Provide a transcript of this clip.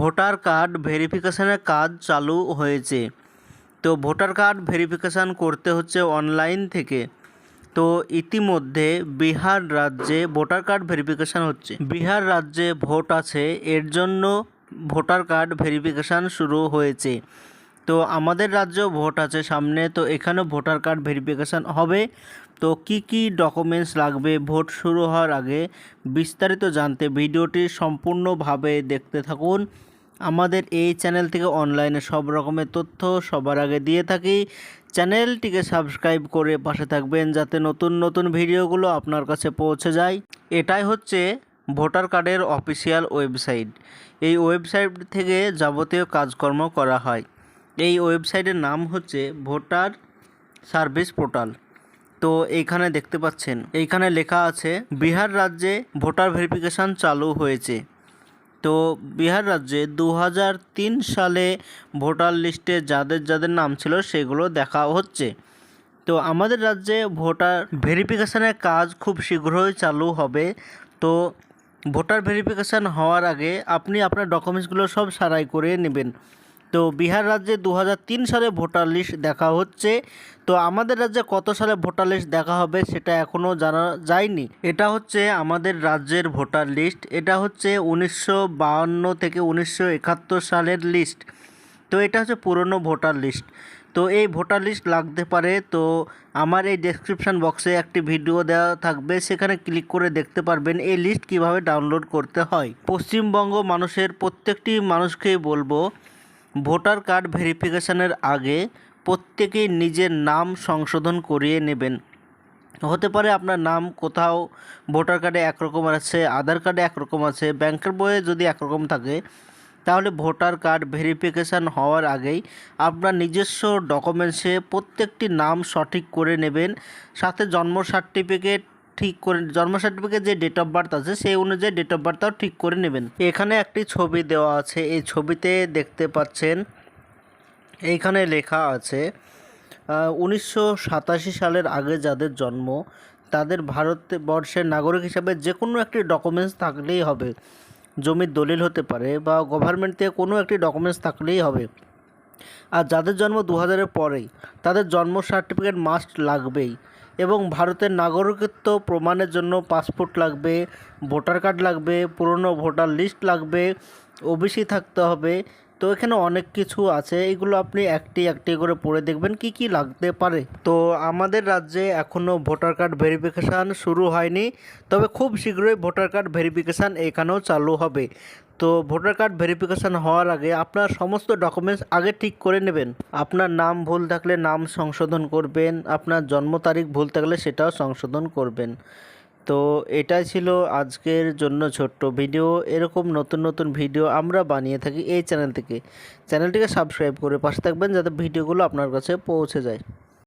Voter card ভেরিফিকেশানের কাজ চালু হয়েছে। তো ভোটার কার্ড ভেরিফিকেশান করতে হচ্ছে অনলাইন থেকে। তো ইতিমধ্যে বিহার রাজ্যে ভোটার কার্ড ভেরিফিকেশান হচ্ছে। বিহার রাজ্যে ভোট আছে, এর জন্য ভোটার কার্ড ভেরিফিকেশান শুরু হয়েছে। তো আমাদের রাজ্যেও ভোট আছে সামনে, তো এখানেও ভোটার কার্ড ভেরিফিকেশান হবে। তো কি কি ডকুমেন্টস লাগবে? ভোট শুরু হওয়ার আগে বিস্তারিত জানতে ভিডিওটি সম্পূর্ণভাবে দেখতে থাকুন। আমাদের এই চ্যানেল থেকে অনলাইনে সব রকমের তথ্য সবার আগে দিয়ে থাকি। চ্যানেলটিকে সাবস্ক্রাইব করে পাশে থাকবেন যাতে নতুন নতুন ভিডিওগুলো আপনার কাছে পৌঁছে যায়। এটাই হচ্ছে ভোটার কার্ডের অফিসিয়াল ওয়েবসাইট। এই ওয়েবসাইট থেকে যাবতীয় কাজকর্ম করা হয়। এই ওয়েবসাইটের নাম হচ্ছে ভোটার সার্ভিস পোর্টাল। তো এইখানে দেখতে পাচ্ছেন, এইখানে লেখা আছে, বিহার রাজ্যে ভোটার ভেরিফিকেশান চালু হয়েছে। তো বিহার রাজ্যে দু সালে ভোটার লিস্টে যাদের যাদের নাম ছিল সেগুলো দেখা হচ্ছে। তো আমাদের রাজ্যে ভোটার ভেরিফিকেশানের কাজ খুব শীঘ্রই চালু হবে। তো ভোটার ভেরিফিকেশান হওয়ার আগে আপনি আপনার ডকুমেন্টসগুলো সব সারাই করে নেবেন। তো বিহার রাজ্যে দু হাজার তিন সালে ভোটার লিস্ট দেখা হচ্ছে। তো আমাদের রাজ্যে কত সালে ভোটার লিস্ট দেখা হবে সেটা এখনও জানা যায়নি। এটা হচ্ছে আমাদের রাজ্যের ভোটার লিস্ট। এটা হচ্ছে উনিশশো থেকে উনিশশো একাত্তর সালের লিস্ট। তো এটা হচ্ছে পুরনো ভোটার লিস্ট। তো এই ভোটার লিস্ট লাগতে পারে। তো আমার এই ডেসক্রিপশান বক্সে একটি ভিডিও দেওয়া থাকবে। সেখানে ক্লিক করে দেখতে পারবেন এই লিস্ট কীভাবে ডাউনলোড করতে হয়। পশ্চিমবঙ্গ মানুষের প্রত্যেকটি মানুষকেই বলব ভোটার কার্ড ভেরিফিকেশনের আগে প্রত্যেকেই নিজের নাম সংশোধন করিয়ে নেবেন। হতে পারে আপনার নাম কোথাও, ভোটার কার্ডে একরকম আছে, আধার কার্ডে একরকম আছে, ব্যাংকের বইয়ে যদি একরকম থাকে, তাহলে ভোটার কার্ড ভেরিফিকেশান হওয়ার আগেই আপনার নিজস্ব ডকুমেন্টসে প্রত্যেকটি নাম সঠিক করে নেবেন। সাথে জন্ম সার্টিফিকেট ঠিক করে জন্ম সার্টিফিকেট যে ডেট অফ বার্থ আছে, সেই অনুযায়ী ডেট অফ বার্থটাও ঠিক করে নেবেন। এখানে একটি ছবি দেওয়া আছে, এই ছবিতে দেখতে পাচ্ছেন, এইখানে লেখা আছে উনিশশো সাতাশি সালের আগে যাদের জন্ম, তাদের ভারতবর্ষের নাগরিক হিসাবে যে কোনো একটি ডকুমেন্টস থাকলেই হবে। জমির দলিল হতে পারে বা গভর্নমেন্ট থেকে কোনো একটি ডকুমেন্টস থাকলেই হবে। আর যাদের জন্ম দু হাজারের পরেই, তাদের জন্ম সার্টিফিকেট মাস্ট লাগবেই এবং ভারতের নাগরিকত্ব প্রমাণের জন্য পাসপোর্ট লাগবে, ভোটার কার্ড লাগবে, পুরনো ভোটার লিস্ট লাগবে, ওবিসি থাকতে হবে তো এখানে অনেক কিছু আছে, এগুলো আপনি একটি একটি করে পড়ে দেখবেন কি কি লাগতে পারে। তো আমাদের রাজ্যে এখনও ভোটার কার্ড ভেরিফিকেশান শুরু হয়নি, তবে খুব শীঘ্রই ভোটার কার্ড ভেরিফিকেশান এখানেও চালু হবে। তো ভোটার কার্ড ভেরিফিকেশান হওয়ার আগে আপনার সমস্ত ডকুমেন্টস আগে ঠিক করে নেবেন। আপনার নাম ভুল থাকলে নাম সংশোধন করবেন, আপনার জন্ম তারিখ ভুল থাকলে সেটাও সংশোধন করবেন। তো এটাই ছিল আজকের জন্য ছোট্ট ভিডিও। এরকম নতুন নতুন ভিডিও আমরা বানিয়ে থাকি এই চ্যানেল থেকে। চ্যানেলটিকে সাবস্ক্রাইব করে পাশে থাকবেন যাতে ভিডিওগুলো আপনার কাছে পৌঁছে যায়।